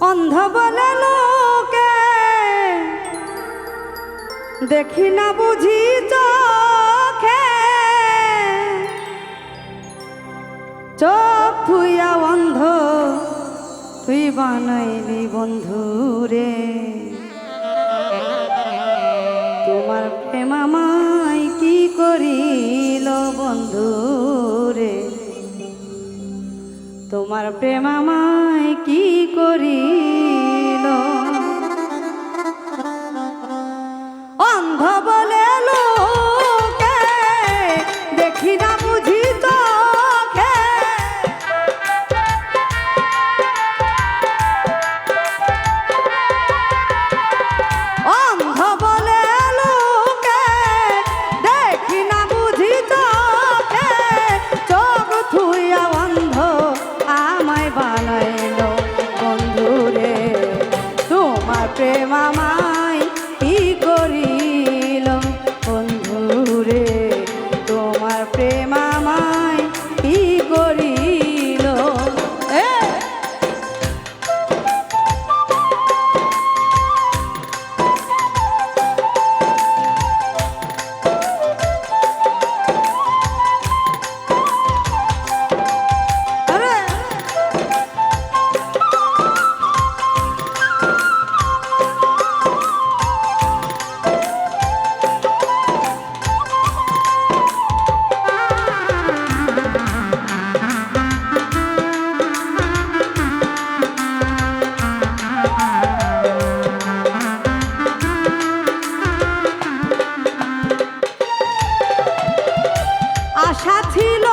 অন্ধ বলে লোকে। দেখি না বুঝি চোখে। চোখ থুইয়া অন্ধ, তুই বানাইলি বন্ধুরে তোমার প্রেমামাই কি করিল বন্ধুরে তোমার প্রেমামায় কি করিল? অন্ধবল আশা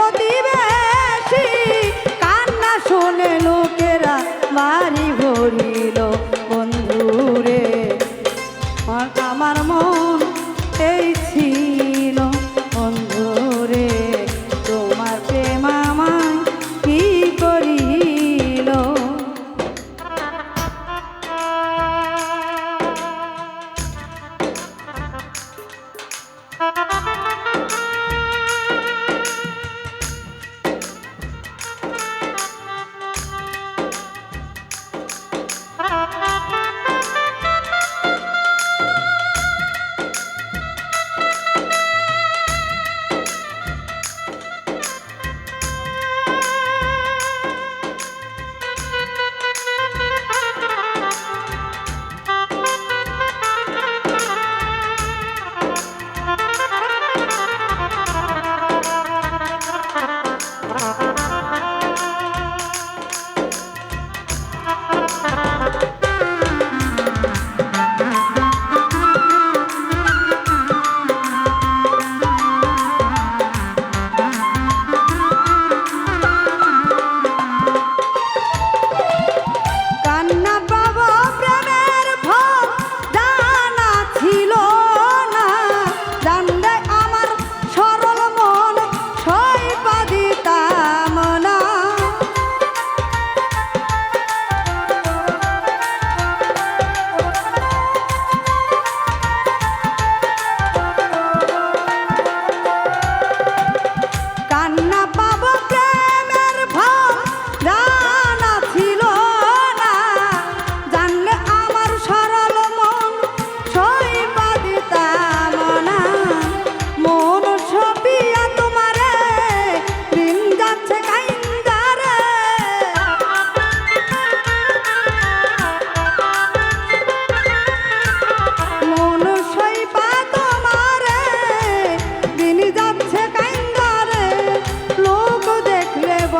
প্রতিবে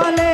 বলে